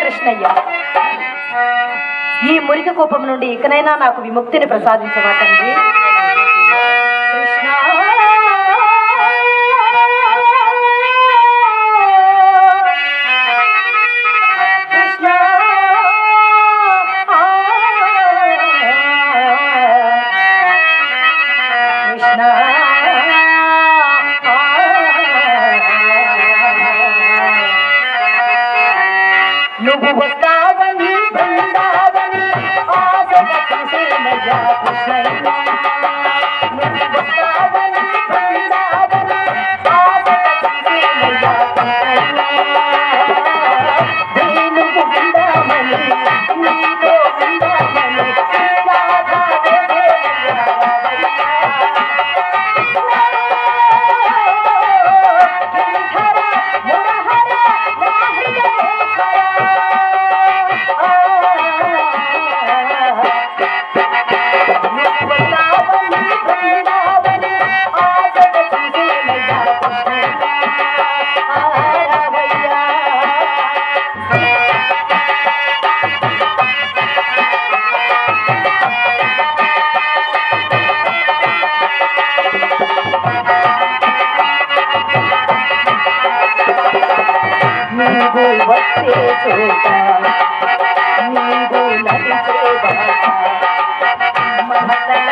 కృష్ణయ్య. ఈ మురికి కోపం నుండి ఇకనైనా నాకు విముక్తిని ప్రసాదించవా తండ్రి నువ్వు వస్తావని బృందావని ఆశగా చూసేనయ్యా కృష్ణయ్య. నువ్వు వస్తావని బృందావని ఆశగా చూసేనయ్యా కృష్ణయ్య. ఉందామని నీతో ఉందామని రాధా వచ్చే చోట నీవు నడిచే బాట మమతల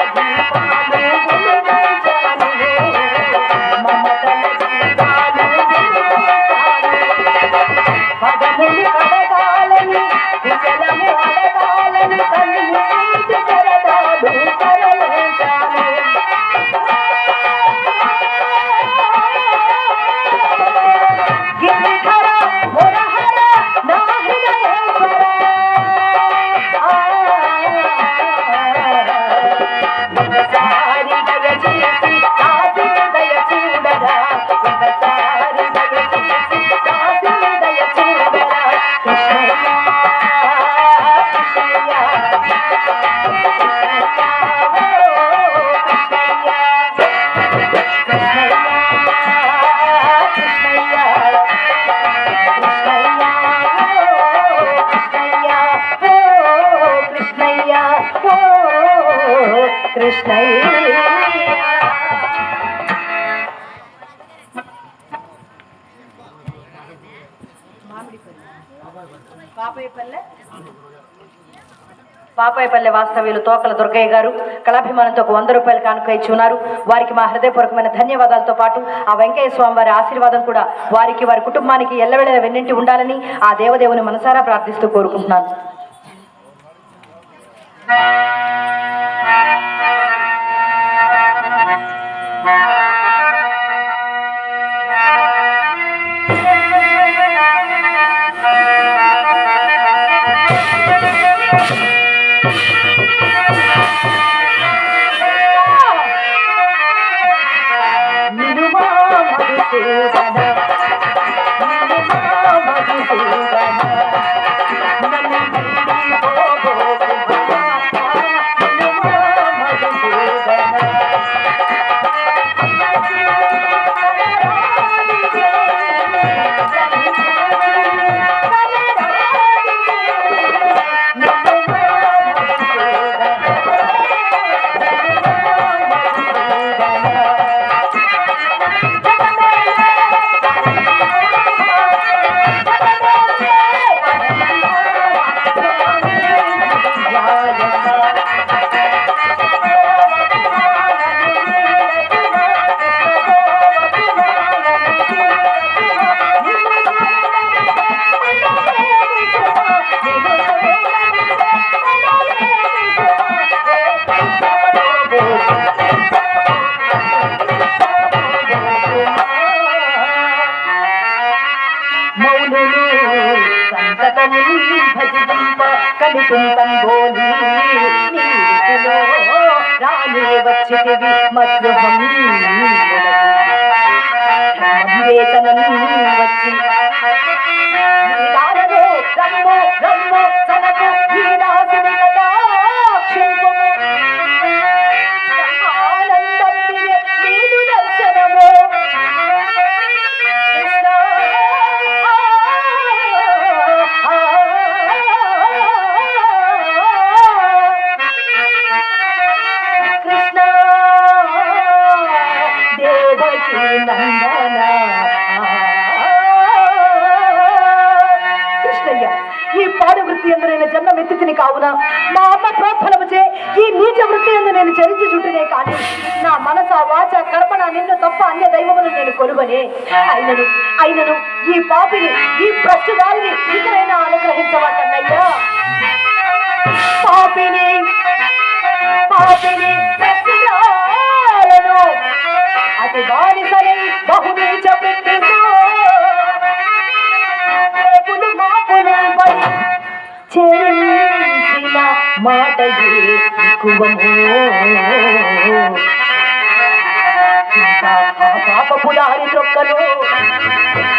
పాపాయపల్లె వాస్తవ్యులు తోకల దుర్గయ్య గారు కళాభిమానంతో ఒక వంద రూపాయలు కానుక ఇచ్చి ఉన్నారు. వారికి మా హృదయపూర్వకమైన ధన్యవాదాలతో పాటు ఆ వెంకయ్య స్వామి వారి ఆశీర్వాదం కూడా వారికి వారి కుటుంబానికి ఎల్లవేళ వెన్నింటి ఉండాలని ఆ దేవదేవుని మనసారా ప్రార్థిస్తూ కోరుకుంటున్నాను. నిలువా మౌనులు సంతతము భజింప కలికుంతం బోలి నీటిలో వచ్చితివి వివేచనం వచ్చి కృష్ణయ్య ఈ పాద వృత్తి ఎందు నేను జన్మ మెత్తితిని కావున మా అమ్మ ప్రోత్ఫలముచే ఈ నీచ వృత్తి ఎందు నేను చరించి చుట్టనే కానీ నా మనస వాచ కర్పణ నిన్ను తప్ప అన్య దైవమును నేను కొలువనే. అయినను అయినను ఈ పాపిని ఈ భ్రష్టు వారిని అనుగ్రహించవాటన్నయ్యా ما تجي کوما هو سا کا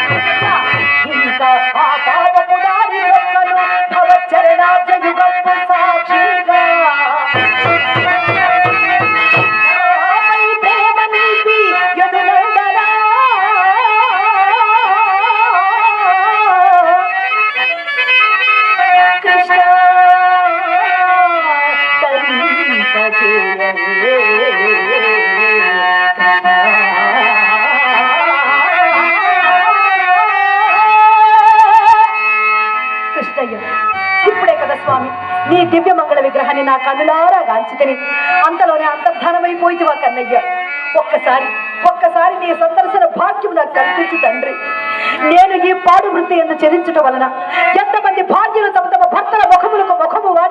మంగళ నా కన్నులారా గాంచితని అంతలోనే అంతర్ధానమైపోయితివా కన్నయ్య. ఒక్కసారి ఒక్కసారి నీ సందర్శన భాగ్యం నాకు కల్పించు తండ్రి. నేను ఈ పాడు వృత్తి ఎందు చెరించటం వలన ఎంతమంది భార్యలు తమ తమ భర్తల ముఖములకు ముఖము వాచి